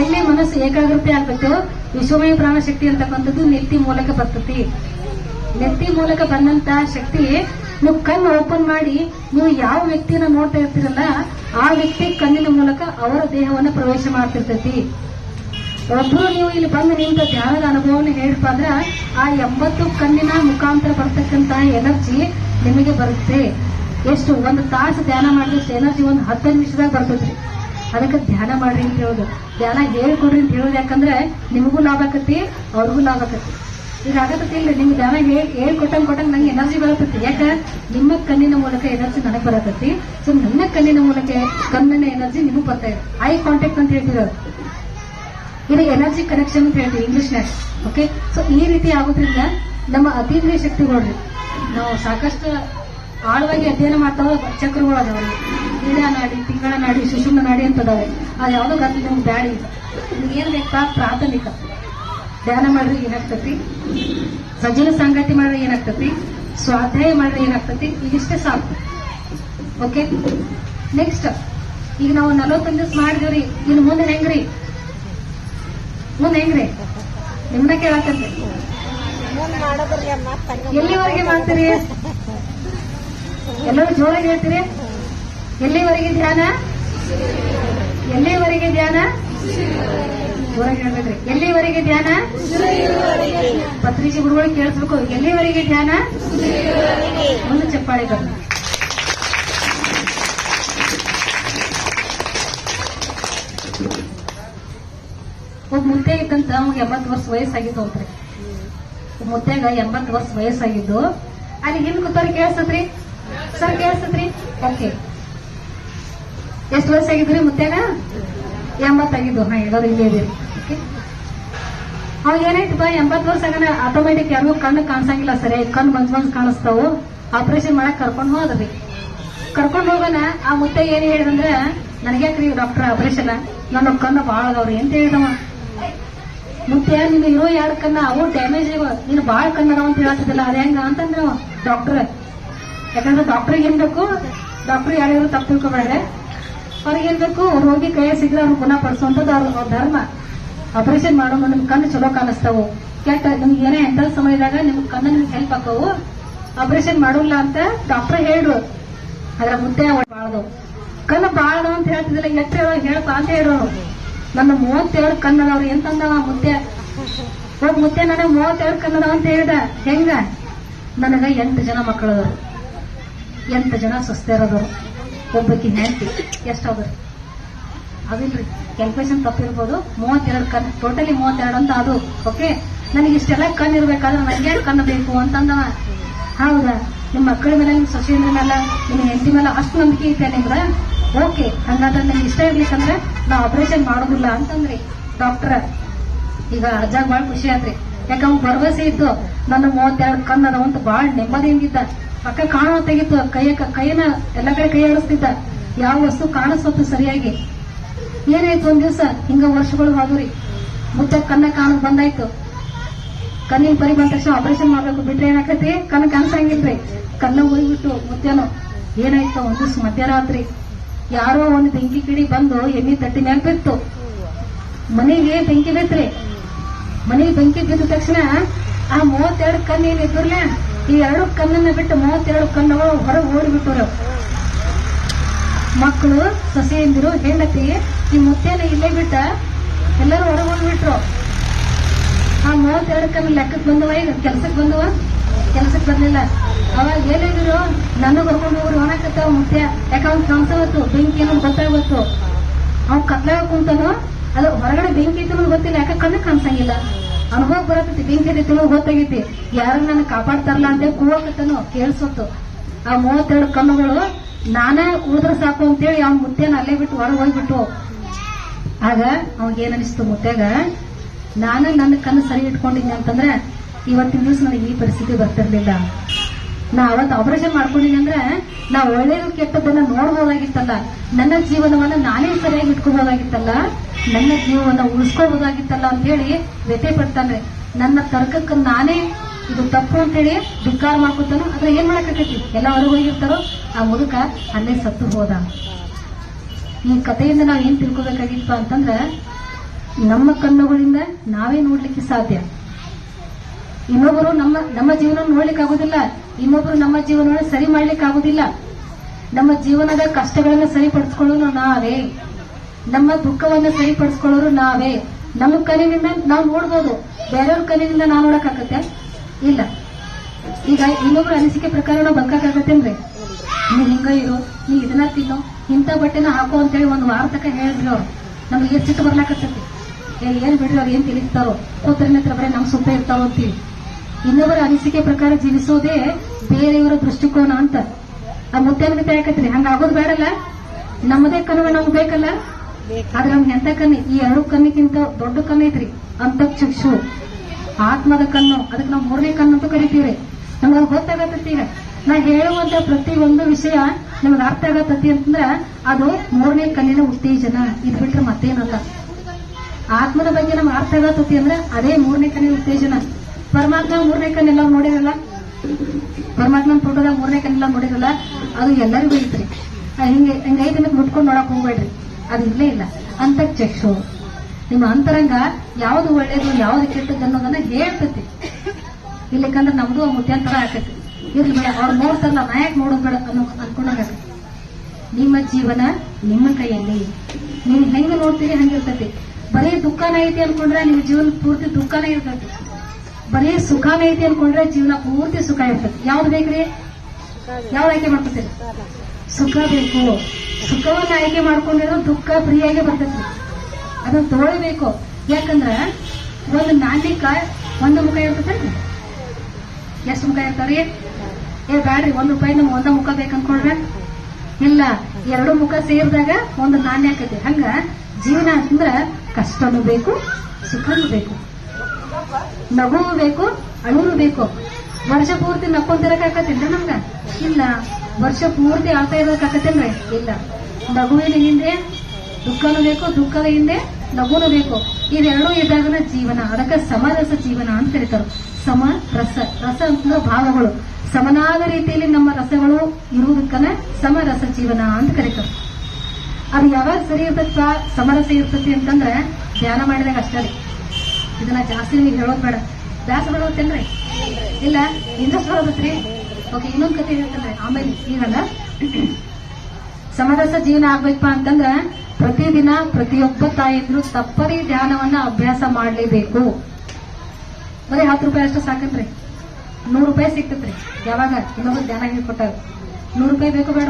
ಎಲ್ಲಿ ಮನಸ್ಸು ಏಕಾಗ್ರತೆ ಆಗ್ಬೇಕು, ವಿಶ್ವಮಯ ಪ್ರಾಣಶಕ್ತಿ ಅಂತಕ್ಕಂಥದ್ದು ನೆತ್ತಿ ಮೂಲಕ ಬರ್ತತಿ. ನೆತ್ತಿ ಮೂಲಕ ಬಂದಂತ ಶಕ್ತಿ ನೀವು ಕಣ್ಣು ಓಪನ್ ಮಾಡಿ, ನೀವು ಯಾವ ವ್ಯಕ್ತಿಯನ್ನ ನೋಡ್ತಾ ಇರ್ತೀರಲ್ಲ, ಆ ವ್ಯಕ್ತಿ ಕಣ್ಣಿನ ಮೂಲಕ ಅವರ ದೇಹವನ್ನ ಪ್ರವೇಶ ಮಾಡ್ತಿರ್ತೈತಿ. ಒಬ್ರು ನೀವು ಇಲ್ಲಿ ಬಂದು ನಿಂತ ಧ್ಯಾನದ ಅನುಭವನ ಹೇಳಪ್ಪ ಅಂದ್ರ, ಆ ಎಂಬತ್ತು ಕಣ್ಣಿನ ಮುಖಾಂತರ ಬರ್ತಕ್ಕಂತಹ ಎನರ್ಜಿ ನಿಮಗೆ ಬರುತ್ತೆ. ಎಷ್ಟು ಒಂದು ತಾಸು ಧ್ಯಾನ ಮಾಡಿದಷ್ಟು ಎನರ್ಜಿ ಒಂದು ಹತ್ತು ನಿಮಿಷದಾಗ ಬರ್ತೈತ್ರಿ. ಅದಕ್ಕೆ ಧ್ಯಾನ ಮಾಡ್ರಿ ಅಂತ ಹೇಳೋದು. ಧ್ಯಾನ ಹೇಳ್ಕೊಡ್ರಿ ಅಂತ ಹೇಳೋದು ಯಾಕಂದ್ರೆ ನಿಮಗೂ ಲಾಭ ಆಕತಿ, ಅವ್ರಿಗೂ ಲಾಭ ಆಕತಿ. ಈಗ ಆಗತ್ತೆ ಇಲ್ಲ ನಿಮ್ಗೆ ಧ್ಯಾನ ಹೇಳಿ ಹೇಳ್ಕೊಟ್ಟಂಗ್ ಕೊಟ್ಟಂಗ್ ನಂಗೆ ಎನರ್ಜಿ ಬರತೈತಿ. ಯಾಕ? ನಿಮ್ಮ ಕಣ್ಣಿನ ಮೂಲಕ ಎನರ್ಜಿ ನನಗೆ ಬರತೈತಿ. ಸೊ ನನ್ನ ಕಣ್ಣಿನ ಮೂಲಕ ಕಣ್ಣಿನ ಎನರ್ಜಿ ನಿಮಗ್ ಬರ್ತಾ ಇದೆ. ಐ ಕಾಂಟ್ಯಾಕ್ಟ್ ಅಂತ ಹೇಳ್ತೀವಿ ಇದು ಎನರ್ಜಿ ಕನೆಕ್ಷನ್ ಅಂತ ಹೇಳ್ತೀವಿ ಇಂಗ್ಲಿಷ್ನ್ಯಾಗ ಓಕೆ ಸೊ ಈ ರೀತಿ ಆಗೋದ್ರಿಂದ ನಮ್ಮ ಅತೀಂದ್ರಿಯ ಶಕ್ತಿಗಳ್ರಿ ನಾವು ಸಾಕಷ್ಟು ಆಳವಾಗಿ ಅಧ್ಯಯನ ಮಾಡ್ತಾವ ಚಕ್ರಗಳು ಅದಾವಲ್ಲಿ. ನಾಡಿ, ತಿಂಗಳ ನಾಡಿ ಸುಷುಮ್ನ ನಾಡಿ ಅಂತ ಅದಾವೆ ಅದು ಯಾವ್ದೋ ನಮ್ಗೆ ನಿಮ್ಗೆ ಬ್ಯಾಡಿ ನಿಮ್ಗೆ ಏನ್ ಬೇಕಾ? ಪ್ರಾಥಮಿಕ. ಧ್ಯಾನ ಮಾಡ್ರಿ ಏನಾಗ್ತತಿ? ಸಜ್ಜನ ಸಂಗತಿ ಮಾಡಿದ್ರೆ ಏನಾಗ್ತತಿ? ಸ್ವಾಧ್ಯಾಯ ಮಾಡ್ರಿ ಏನಾಗ್ತತಿ? ಇದಿಷ್ಟೇ ಸಾಕು. ಓಕೆ ನೆಕ್ಸ್ಟ್ ಈಗ ನಾವು ನಲವತ್ತೊಂದು ದಿವಸ ಮಾಡಿದ್ರಿ ಇನ್ನು ಮುಂದೆ ಹೆಂಗ್ರಿ? ಮುಂದೆ ಹೆಂಗ್ರಿ? ನಿಮ್ನ ಕೇಳಕಂತ ಮಾಡೋದ್ರಿ ಎಲ್ಲಿವರೆಗೆ ಮಾಡ್ತೀರಿ? ಎಲ್ಲರೂ ಜೋರಾಗಿ ಹೇಳ್ತೀರಿ? ಎಲ್ಲಿವರೆಗೆ ಧ್ಯಾನ? ಎಲ್ಲಿವರೆಗೆ ಧ್ಯಾನ? ಹೊರಗೆ ಎಲ್ಲಿವರೆಗೆ ಧ್ಯಾನ? ಪತ್ರಿಕೆ ಗುರುಗಳಿಗೆ ಕೇಳಿಸ್ಬೇಕು ಎಲ್ಲಿವರೆಗೆ ಧ್ಯಾನ? ಒಂದು ಚಪ್ಪಾಳೆ ಬರ್ಲಿ ಒಬ್ಬ ಮುದ್ದೆ ಇದ್ದಂತ ಅವಾಗ ಎಂಬತ್ತು ವರ್ಷ ವಯಸ್ಸಾಗಿದ್ದು ಹೋಗ್ರಿ ಮುದ್ದೆಗ ಎಂಬತ್ತು ವರ್ಷ ವಯಸ್ಸಾಗಿದ್ದು. ಅಲ್ಲಿ ಹಿಂದ್ ಕೂತಾರ ಕೇಳಿಸ್ತತ್ರಿ ಸರ್ ಕೇಳಿಸ್ತತ್ರಿ ಓಕೆ. ಎಷ್ಟು ವರ್ಷ ಆಗಿದ್ರಿ ಮುತ್ಯಾಗ? ಎಂಬತ್ತಾಗಿದ್ದು ಹಾ ಎಲ್ಲರೂ ಇಲ್ಲೇ ಇದೀರಿ ಅವಾಗ ಏನಾಯ್ತಪ್ಪ ಎಂಬತ್ತು ವರ್ಷ ಆಗನ ಆಟೋಮೆಟಿಕ್ ಯಾರಿಗೂ ಕಣ್ಣು ಕಾಣಿಸಂಗಿಲ್ಲ ಸರಿ. ಕಣ್ಣು ಮಂಜು ಮಂಜು ಕಾಣಿಸ್ತಾವು. ಆಪರೇಷನ್ ಮಾಡಕ್ ಕರ್ಕೊಂಡು ಹೋದ್ರಿ ಕರ್ಕೊಂಡು ಹೋಗೋಣ ಆ ಮುತ್ತೆ ಏನ್ ಹೇಳಿದಂದ್ರ, ನನಗ್ಯಾಕ್ರಿ ಡಾಕ್ಟರ್ ಆಪರೇಷನ್ ನನ್ನ ಕಣ್ಣು ಬಾಳ ಅದಾವ್ರಿ. ಅಂತ ಹೇಳಿದವ? ಮುತ್ತೆ, ನಿನ್ನ ಇರೋ ಎರಡು ಕಣ್ಣ ಅವು ಡ್ಯಾಮೇಜ್ ಇವ. ನೀನು ಬಾಳ ಕಣ್ಣು ಅಂತ ಹೇಳ್ತಿದ್ದಿಲ್ಲ. ಅದ ಹೆಂಗ? ಅಂತಂದ್ರ. ಡಾಕ್ಟರ್. ಯಾಕಂದ್ರೆ ಡಾಕ್ಟರ್ಗೆ ಏನ್ ಬೇಕು? ಡಾಕ್ಟರ್ ಯಾರ್ಯಾರು ತಪ್ಪು ತಿಳ್ಕೊಬೇಡ್ರೆ. ಅವ್ರಿಗೆ ಹೇಳ್ಬೇಕು ಬೇಕು ರೋಗಿ ಕೈ ಸಿಗ್ರೆ ಅವ್ರು ಗುಣಪಡಿಸುವಂತದ್ದು ಅವ್ರ ಅವ್ರ ಧರ್ಮ. ಆಪರೇಷನ್ ಮಾಡೋ ನಿಮ್ ಕಣ್ಣು ಚಲೋ ಕಾಣಿಸ್ತಾವು. ಕೆಟ್ಟ ನಿಮ್ಗೆ ಏನೇ ಎಂತ ಸಮಯದಾಗ ನಿಮ್ ಕಣ್ಣು ನಿಮ್ಗೆ ಹೆಲ್ಪ್ ಆಕವು ಆಪರೇಷನ್ ಮಾಡೋಲ್ಲ ಅಂತ ಡಾಕ್ಟರ್ ಹೇಳ್ರು. ಅದ್ರ ಮುದ್ದೆ ಬಾಳದವು. ಕಣ್ಣು ಬಾಳ ಅಂತ ಹೇಳ್ತಿದ್ದಿಲ್ಲ ಹೇಳೋ ಹೇಳಪ್ಪ ಅಂತ ಹೇಳೋರು ನನ್ನ ಮೂವತ್ತೆರಡು ಕಣ್ಣದವ್ರು ಎಂತಂದವ ಮುದ್ದೆ? ಹೋಗ್ ಮುದ್ದೆ ನನಗೆ ಮೂವತ್ತೆರಡು ಕನ್ನಡ ಅಂತ ಹೇಳ್ದ. ಹೆಂಗ? ನನಗ ಎಂಟು ಜನ ಮಕ್ಕಳದವ್ರು. ಎಂಟು ಜನ ಸುಸ್ತಿರೋದವ್ರು ಒಬ್ಬಕ್ಕೆ ಹೆಂಡತಿ. ಎಷ್ಟಾದ್ರು ಅದಿಲ್ರಿ ಕ್ಯಾಲ್ಕುಲೇಷನ್ ತಪ್ಪಿರ್ಬೋದು ಮೂವತ್ತೆರಡು ಕಣ್ ಟೋಟಲಿ ಮೂವತ್ತೆರಡು ಅಂತ ಅದು. ಓಕೆ ನನಗೆ ಇಷ್ಟೆಲ್ಲ ಕಣ್ಣು ಇರ್ಬೇಕಾದ್ರೆ ನನಗೆ ಕಣ್ಣು ಬೇಕು ಅಂತಂದ ಹೌದಾ? ನಿಮ್ಮ ಮಕ್ಕಳ ಮೇಲೆ, ನಿಮ್ಮ ಸೊಸೆಯಂದ್ರ ಮೇಲೆ, ನಿಮ್ಮ ಹೆಂಡತಿ ಮೇಲೆ ಅಷ್ಟು ನಂಬಿಕೆ ಐತೆ ನಿಮ್ಗೆ? ಓಕೆ ಹಂಗಾದ್ರೆ ನಿಮ್ಗೆ ಇಷ್ಟ ಇರ್ಲಿಕ್ಕಂದ್ರೆ ನಾವು ಆಪರೇಷನ್ ಮಾಡೋದಿಲ್ಲ ಅಂತಂದ್ರಿ. ಡಾಕ್ಟರ್ ಈಗ ಅಜ್ಜಾಗ ಬಾಳ ಖುಷಿ ಆದ್ರಿ ಯಾಕ ಅವ್ನ್ ಭರವಸೆ ಇತ್ತು, ನನ್ನ ಮೂವತ್ತೆರಡು ಕಣ್ಣು ಅದಾವ ಅಂತ ಬಾಳ ನೆಮ್ಮದಿಯಿಂದಿದ್ದ ಪಕ್ಕ ಕಾಣೋ ತೆಗಿತ್ತು ಕೈಯ ಕೈಯನ್ನ ಎಲ್ಲ ಕಡೆ ಕೈ ಆಡಿಸ್ತಿದ್ದ. ಯಾವ ವಸ್ತು ಕಾಣಿಸ್ತು ಸರಿಯಾಗಿ? ಏನಾಯ್ತು ಒಂದ್ ದಿವಸ? ಹಿಂಗ ವರ್ಷಗಳು ಹೋದ್ರಿ. ಮುದ್ದ ಕನ್ನ ಕಾಣಕ್ ಬಂದಾಯ್ತು. ಕಣ್ಣಿನ ಪರಿ ಬಂದ ತಕ್ಷಣ ಆಪರೇಷನ್ ಮಾಡ್ಬೇಕು ಬಿಟ್ರೆ ಏನಾಕತಿ ಕಣ್ಣು ಕಾಣಿಸಂಗಿಲ್ರಿ ಕಣ್ಣ ಹೋಗ್ಬಿಟ್ಟು ಮುದ್ದೆನು ಏನಾಯ್ತು ಒಂದ್ ದಿವ್ಸ ಮಧ್ಯರಾತ್ರಿ? ಯಾರೋ ಒಂದು ಬೆಂಕಿ ಕಿಡಿ ಬಂದು ಎಣ್ಣೆ ತಟ್ಟಿ ಬಿತ್ತು. ಮನೆಗೆ ಬೆಂಕಿ ಬಿತ್ರಿ. ಮನೆಗೆ ಬೆಂಕಿ ಬಿದ್ದ ತಕ್ಷಣ ಆ ಮೂವತ್ತೆರಡು ಕಣ್ಣು ಏನಿದ್ರಲ್ಲ ಈ ಎರಡು ಕಣ್ಣನ್ನ ಬಿಟ್ಟು ಮೂವತ್ತೆರಡು ಕಣ್ಣು ಹೊರಗೆ ಓಡಿಬಿಟ್ಟರು ಮಕ್ಕಳು, ಸೊಸೆಯಂದಿರು ಹೆಂಡತಿ ಈ ಮುತ್ತೇನ ಇಲ್ಲೇ ಬಿಟ್ಟ ಎಲ್ಲರೂ ಹೊರಗೆ ಹೋಗ್ಬಿಟ್ರು ಆ ಮೂವತ್ತೆರಡು ಕಣ್ಣು ಲೆಕ್ಕಕ್ಕೆ ಬಂದವ ಈಗ, ಕೆಲಸಕ್ಕೆ ಬಂದವ? ಕೆಲಸಕ್ಕೆ ಬರ್ಲಿಲ್ಲ. ಅವಾಗ ಏನಿದ್ರು ನನ್ನ ಹೊರ್ಕೊಂಡು ಹೋಗ್ರು ಒಣಕತ್ತಾವ ಮುತ್ಯ ಯಾಕ ಅವ್ನ್ ಕಾಣಿಸವತ್ತು ಬೆಂಕಿ ಏನೋ ಗೊತ್ತಾಗತ್ತು ಅವ್ನು ಕತ್ಲಾಗ ಕುಂತಾನು, ಅದು ಹೊರಗಡೆ ಬೆಂಕಿ ಇತ್ತು ಗೊತ್ತಿಲ್ಲ. ಯಾಕೆ ಕಣ್ಣು ಕಾಣಿಸಂಗಿಲ್ಲ. ಅನುಭವ ಬರತ್ತೈತಿ ಬೆಂಕಿ ಇತ್ತು ಗೊತ್ತಾಗೈತಿ. ಯಾರು ನನ್ನ ಕಾಪಾಡ್ತಾರಲ್ಲ ಅಂತ ಕೂವಕತ್ತನು, ಕೇಳಿಸತ್ತು. ಆ ಮೂವತ್ತೆರಡು ಕಣ್ಣುಗಳು ನಾನೇ ಉಳಿದ್ರೆ ಸಾಕು ಅಂತೇಳಿ ಅವ್ನ ಮುತ್ತೆನ ಅಲ್ಲೇ ಬಿಟ್ಟು ಹೊರಗೆ ಹೋಗ್ಬಿಟ್ಟು ಆಗ ಅನಿಸ್ತು ಮುತ್ತೆಗ ನಾನು ನನ್ನ ಕಣ್ಣು ಸರಿ ಇಟ್ಕೊಂಡಿದ್ದೆ ಅಂತಂದ್ರೆ ಇವತ್ತಿನ ದಿವಸ ನನಗೆ ಈ ಪರಿಸ್ಥಿತಿ ಬರ್ತಿರ್ಲಿಲ್ಲ. ನಾ ಅವತ್ತು ಆಪರೇಷನ್ ಮಾಡ್ಕೊಂಡಿನಿ ಅಂದ್ರೆ ನಾ ಒಳ್ಳೇದು ಕೆಟ್ಟದನ್ನ ನೋಡ್ಬೋದಾಗಿತ್ತಲ್ಲ. ನನ್ನ ಜೀವನವನ್ನ ನಾನೇ ಸರಿಯಾಗಿ ಇಟ್ಕೋಬಹುದಾಗಿತ್ತಲ್ಲ ನನ್ನ ಜೀವವನ್ನು ಉಳಿಸ್ಕೋಬಹುದಾಗಿತ್ತಲ್ಲ ಅಂತ ಹೇಳಿ ವ್ಯಥೆ ಪಡ್ತಾನೆ. ನನ್ನ ತರ್ಕಕ್ಕೆ ನಾನೇ ಇದು ತಪ್ಪು ಅಂತೇಳಿ ಧಿಕ್ಕಾರ ಮಾಡ್ಕೊತಾನು ಅದ್ರ ಏನ್ ಮಾಡಕ್ಕಾಗತಿ ಎಲ್ಲ ಹೋಗಿರ್ತಾರೋ? ಆ ಮುದುಕ ಅಲ್ಲೇ ಸತ್ತು ಹೋದ. ಈ ಕಥೆಯಿಂದ ನಾವು ಏನ್ ತಿಳ್ಕೋಬೇಕಾಗಿತ್ತು ಅಂತಂದ್ರ, ನಮ್ಮ ಕಣ್ಣುಗಳಿಂದ ನಾವೇ ನೋಡ್ಲಿಕ್ಕೆ ಸಾಧ್ಯ. ಇನ್ನೊಬ್ಬರು ನಮ್ಮ ನಮ್ಮ ಜೀವನ ನೋಡ್ಲಿಕ್ಕೆ ಆಗುದಿಲ್ಲ ಇನ್ನೊಬ್ಬರು ನಮ್ಮ ಜೀವನವನ್ನು ಸರಿ ಮಾಡ್ಲಿಕ್ಕೆ ಆಗುದಿಲ್ಲ ನಮ್ಮ ಜೀವನದ ಕಷ್ಟಗಳನ್ನ ಸರಿಪಡಿಸ್ಕೊಳ್ಳೋನು ನಾವೇ. ನಮ್ಮ ದುಃಖವನ್ನ ಸರಿಪಡಿಸ್ಕೊಳ್ಳೋರು ನಾವೇ. ನಮ್ಮ ಕಣ್ಣಿನಿಂದ ನಾವು ನೋಡ್ಬೋದು. ಬೇರೆಯವ್ರ ಕಣ್ಣಿನಿಂದ ನಾವು ನೋಡಕ್ಕಾಗತ್ತೆ? ಇಲ್ಲ. ಈಗ ಇನ್ನೊಬ್ರ ಅನಿಸಿಕೆ ಪ್ರಕಾರ ನಾವು ನೀ ಹಿಂಗ ಇರು ನೀ ಇದನ್ನ ತಿನ್ನು, ಇಂಥ ಬಟ್ಟೆನ ಹಾಕೋ ಅಂತೇಳಿ ಒಂದು ವಾರ ಹೇಳಿದ್ರು ಅವ್ರು. ನಮ್ಗೆ ಎಷ್ಟು ಸಿಟ್ಟು ಬರ್ಲಾಕತ್ತೈತಿ? ಏನ್ ಬಿಡ್ರಿ ಅವ್ರು ಏನ್ ತಿಳಿಸ್ತಾರೋ? ಕೂತರಿನ ಹತ್ರ ಬರೀ ನಮ್ ಸುತ್ತ ಇರ್ತಾವ ಅಂತೀವಿ. ಇನ್ನೊಬ್ಬರ ಅನಿಸಿಕೆ ಪ್ರಕಾರ ಜೀವಿಸೋದೇ ಬೇರೆಯವರ ದೃಷ್ಟಿಕೋನ ಅಂತ. ಆ ಮುತ್ತೇನ ಯಾಕತ್ರಿ ಹಂಗ ಆಗೋದು ಬೇಡಲ್ಲ? ನಮ್ಮದೇ ಕನವ ನಮ್ಗೆ ಬೇಕಲ್ಲ? ಆದ್ರೆ ನಮ್ಗೆ ಎಂತ ಕಣ್ಣು? ಈ ಎರಡು ಕಣ್ಣಿಗಿಂತ ದೊಡ್ಡ ಕಣ್ಣು ಐತ್ರಿ. ಅಂತ ಚಕ್ಷು ಆತ್ಮದ ಕಣ್ಣು. ಅದಕ್ಕೆ ನಾವು ಮೂರನೇ ಕಣ್ಣು ಅಂತ ಕರಿತೀವ್ರಿ. ನಮ್ಗೆ ಅದು ನಾ ಹೇಳುವಂತ ಪ್ರತಿ ಒಂದು ವಿಷಯ ನಿಮ್ಗೆ ಅರ್ಥ ಆಗತ್ತತಿ ಅಂತಂದ್ರ ಅದು ಮೂರನೇ ಕಣ್ಣಿನ ಉತ್ತೇಜನ. ಇದು ಬಿಟ್ರೆ ಮತ್ತೇನಲ್ಲ. ಆತ್ಮದ ಬಗ್ಗೆ ನಮ್ಗೆ ಅರ್ಥ ಆಗತ್ತತಿ ಅಂದ್ರೆ ಅದೇ ಮೂರನೇ ಕಣ್ಣಿನ ಉತ್ತೇಜನ. ಪರಮಾತ್ಮ ಮೂರನೇ ಕಣ್ಣೆಲ್ಲ ನೋಡಿರಲ್ಲ? ಪರಮಾತ್ಮನ ಫೋಟೋದಾಗ ಮೂರನೇ ಕಣ್ಣೆಲ್ಲ ನೋಡಿರಲ್ಲ? ಅದು ಎಲ್ಲರಿಗೂ ಐತ್ರಿ. ಹಿಂಗೆ ಹಿಂಗೈತೆ ಮುಟ್ಕೊಂಡು ನೋಡಕ್ ಹೋಗ್ಬೇಡ್ರಿ. ಅದು ಇಲ್ಲೇ. ಇಲ್ಲ ಅಂತ ಚಕ್ಷು ನಿಮ್ಮ ಅಂತರಂಗ ಯಾವ್ದು ಒಳ್ಳೇದು, ಯಾವ್ದು ಕೆಟ್ಟದ್ದು ಅನ್ನೋದನ್ನ ಹೇಳ್ತತಿ. ಇಲ್ಲಿಕಂದ್ರೆ ನಮ್ದು ಮುತ್ಯಂತರ ಆಕೈತಿ ಇರ್ಲಿ ಬೇಡ, ಅವ್ರು ನೋಡ್ತಾರಲ್ಲ ನಾ ಯಾಕೆ ನೋಡೋದ್ ಬೇಡ ಅನ್ನೋ ಅನ್ಕೊಂಡಾಗ ನಿಮ್ಮ ಜೀವನ ನಿಮ್ಮ ಕೈಯಲ್ಲಿ. ನೀವು ಹೆಂಗ ನೋಡ್ತೀರಿ ಹಂಗಿರ್ತತಿ ಬರೀ ದುಃಖನ ಐತಿ ಅನ್ಕೊಂಡ್ರೆ ನಿಮ್ ಜೀವನ ಪೂರ್ತಿ ದುಃಖನ ಇರ್ತತಿ. ಬರೀ ಸುಖನ ಐತಿ ಅನ್ಕೊಂಡ್ರೆ ಜೀವನ ಪೂರ್ತಿ ಸುಖ ಇರ್ತತಿ. ಯಾವ್ದು ಬೇಕ್ರಿ? ಯಾವ್ದು ಆಯ್ಕೆ ಮಾಡ್ಕೊತೀರಿ? ಸುಖ ಬೇಕು. ಸುಖವನ್ನು ಆಯ್ಕೆ ಮಾಡ್ಕೊಂಡಿರೋ ದುಃಖ ಫ್ರೀಯಾಗಿ ಬರ್ತೈತಿ. ಅದನ್ನ ತಗೊಳ್ಬೇಕು. ಯಾಕಂದ್ರ ಒಂದು ನಾಣ್ಯಕ್ಕ ಒಂದು ಮುಖ ಇರ್ತೈತಿ ಎಷ್ಟು ಮುಖ ಇರ್ತಾವ್ರಿ? ಏ, ಬ್ಯಾಡ್ರಿ, ಒಂದು ರೂಪಾಯಿ ನಮ್ಗೆ ಒಂದ ಮುಖ ಬೇಕಂದ್ಕೊಳ್ರ ಇಲ್ಲ, ಎರಡು ಮುಖ ಸೇರಿದಾಗ ಒಂದು ನಾಣ್ಯ ಆಕೈತಿ. ಹಂಗ ಜೀವನ ಅಂತಂದ್ರ ಕಷ್ಟನೂ ಬೇಕು, ಸುಖನೂ ಬೇಕು. ನಗುವು ಬೇಕು ಅಳುವು ಬೇಕು. ವರ್ಷ ಪೂರ್ತಿ ನಕ್ಕೊಂತಿರಕಾಕತ್ತಿಲ್ಲ ನಮ್ಗ? ಇಲ್ಲ. ವರ್ಷ ಪೂರ್ತಿ ಆಗ್ತಾ ಇರೋದಕ್ಕಾಕತ್ತೇನ್ರಿ ಇಲ್ಲ. ನಗುವಿನ ಹಿಂದೆ, ದುಃಖನೂ ಬೇಕು, ದುಃಖದ ಹಿಂದೆ ನಗುನು ಬೇಕು. ಇವೆರಡೂ ಇದ್ದಾಗನ ಜೀವನ. ಅದಕ್ಕೆ ಸಮರಸ ಜೀವನ ಅಂತ ಕರೀತಾರೆ. ಸಮ ರಸ. ರಸ ಅಂತ ಭಾವಗಳು. ಸಮನಾದ ರೀತಿಯಲ್ಲಿ ನಮ್ಮ ರಸಗಳು ಇರುವುದಕ್ಕನ ಸಮರಸ ಜೀವನ ಅಂತ ಕರೀತಾರೆ. ಅದು ಯಾವಾಗ ಸರಿ ಇರ್ತತ್ವ? ಸಮರಸ ಇರ್ತತಿ ಅಂತಂದ್ರೆ ಧ್ಯಾನ ಮಾಡಿದಾಗ ಅಷ್ಟೇ ಇದನ್ನ ಜಾಸ್ತಿ ನೀವು ಹೇಳೋದ್ ಬೇಡ. ಬ್ಯಾಸ ಬರೋತ್ತೇನ್ರಿ ಇಲ್ಲ, ಇನ್ನಷ್ಟು ಬರೋದತ್ರಿ ಓಕೆ, ಇನ್ನೊಂದ್ ಕತೆ ಏನಂತಂದ್ರೆ ಆಮೇಲೆ ಏನಲ್ಲ ಸಮರಸ ಜೀವನ ಆಗ್ಬೇಕಪ್ಪ ಅಂತಂದ್ರ ಪ್ರತಿದಿನ ಪ್ರತಿಯೊಬ್ಬ ತಾಯಿದ್ರು ತಪ್ಪದೇ ಧ್ಯಾನವನ್ನ ಅಭ್ಯಾಸ ಮಾಡ್ಲೇಬೇಕು. ಬರೀ ಹತ್ತು ರೂಪಾಯಿ ಅಷ್ಟು ಸಾಕನ್ರಿ ನೂರು ರೂಪಾಯಿ ಸಿಕ್ತತ್ರಿ. ಯಾವಾಗ? ಇನ್ನೊಬ್ಬರು ಧ್ಯಾನ ಹೇಳ್ಕೊಟ್ಟಾಗ ನೂರು ರೂಪಾಯಿ ಬೇಕು ಬೇಡ.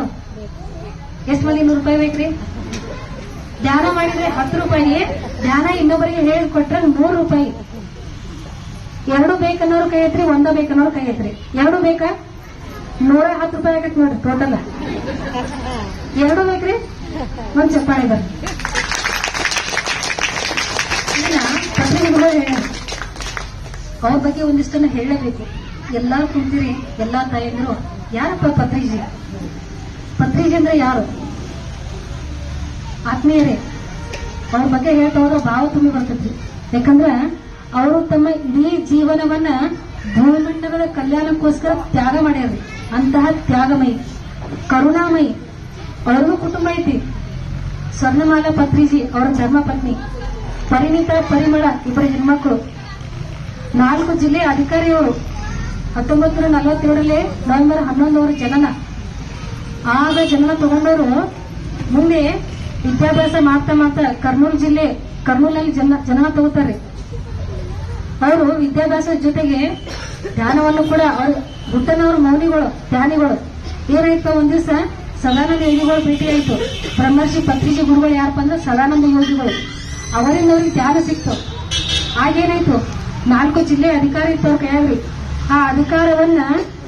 ಎಷ್ಟ್ ಮಂದಿ ನೂರು ರೂಪಾಯಿ ಬೇಕ್ರಿ? ಧ್ಯಾನ ಮಾಡಿದ್ರೆ ಹತ್ತು ರೂಪಾಯಿ. ಧ್ಯಾನ ಇನ್ನೊಬ್ಬರಿಗೆ ಹೇಳ್ಕೊಟ್ರೆ ನೂರು ರೂಪಾಯಿ. ಎರಡು ಬೇಕನ್ನೋರು ಕೈ ಒಂದ ಬೇಕನ್ನೋರು ಕೈ ಐತ್ರಿ ಎರಡು ಬೇಕಾ? ನೂರ ಹತ್ತು ರೂಪಾಯಿ ಆಗತ್ತೆ ನೋಡ್ರಿ ಟೋಟಲ್ ಎರಡು ಬೇಕ್ರಿ? ಒಂದ್ ಚಪ್ಪಾಳೆ ಬರ್ರಿ. ಅವ್ರ ಬಗ್ಗೆ ಒಂದಿಷ್ಟನ್ನ ಹೇಳಬೇಕು. ಎಲ್ಲಾ ಕುಂತಿರಿ ಎಲ್ಲಾ ತಾಯಂದಿರು. ಯಾರಪ್ಪ ಪತ್ರಿಜಿ? ಪತ್ರಿಜಿ ಅಂದ್ರೆ ಯಾರು? ಆತ್ಮೀಯರೇ, ಅವ್ರ ಬಗ್ಗೆ ಹೇಳ್ತಾ ಹೋದ್ರೆ ಭಾವ ತುಂಬಿ ಬರ್ತೈತಿ. ಯಾಕಂದ್ರ ಅವರು ತಮ್ಮ ಇಡೀ ಜೀವನವನ್ನ ಭೂಮಂಡಲದ ಕಲ್ಯಾಣಕ್ಕೋಸ್ಕರ ತ್ಯಾಗ ಮಾಡ್ಯಾರ್ರಿ. ಅಂತಹ ತ್ಯಾಗಮಯಿ, ಕರುಣಾಮಯಿ ಅವ್ರಿಗೂ ಕುಟುಂಬ ಐತಿ ಸ್ವರ್ಣಮಾಲ ಪತ್ರಿಜಿ, ಅವರ ಧರ್ಮ ಪತ್ನಿ, ಪರಿಣಿತ ಪರಿಮಳ, ಇಬ್ಬರ ಹೆಣ್ಮಕ್ಳು. ನಾಲ್ಕು ಜಿಲ್ಲೆ ಅಧಿಕಾರಿಯವರು, ಹತ್ತೊಂಬತ್ತು ನೂರ ನಲವತ್ತೇಳರಲ್ಲಿ ನವೆಂಬರ್ ಹನ್ನೊಂದವರು ಜನನ. ಆಗ ಜನನ ತಗೊಂಡವರು ಮುಂದೆ ವಿದ್ಯಾಭ್ಯಾಸ ಮಾಡ್ತಾ ಮಾಡ್ತಾ ಕರ್ನೂಲ್ ಜಿಲ್ಲೆ ಕರ್ನೂಲಲ್ಲಿ ಜನ, ಜನನ ತಗೋತಾರೆ. ಅವರು ವಿದ್ಯಾಭ್ಯಾಸದ ಜೊತೆಗೆ ಧ್ಯಾನವನ್ನು ಕೂಡ ಅವರು ಹುಟ್ಟನವರು ಮೌನಿಗಳು ಧ್ಯಾನಿಗಳು ಏನಾಯ್ತು ಒಂದ್ ದಿವಸ ಸದಾನಂದ ಯೋಗಿಗಳು ಭೇಟಿ ಆಯ್ತು. ಬ್ರಹ್ಮರ್ಷಿ ಪತ್ರಿಜಿ ಗುರುಗಳು ಯಾರಪ್ಪ ಅಂದ್ರೆ ಸದಾನಂದ ಯೋಗಿಗಳು. ಅವರಿಂದ ಅವ್ರಿಗೆ ಧ್ಯಾನ ಸಿಕ್ತು. ಆಗೇನಾಯ್ತು ನಾಲ್ಕು ಜಿಲ್ಲೆ ಅಧಿಕಾರಿ ಇತ್ತು ಅವ್ರ ಕೈಯಾಗ್ರಿ. ಆ ಅಧಿಕಾರವನ್ನ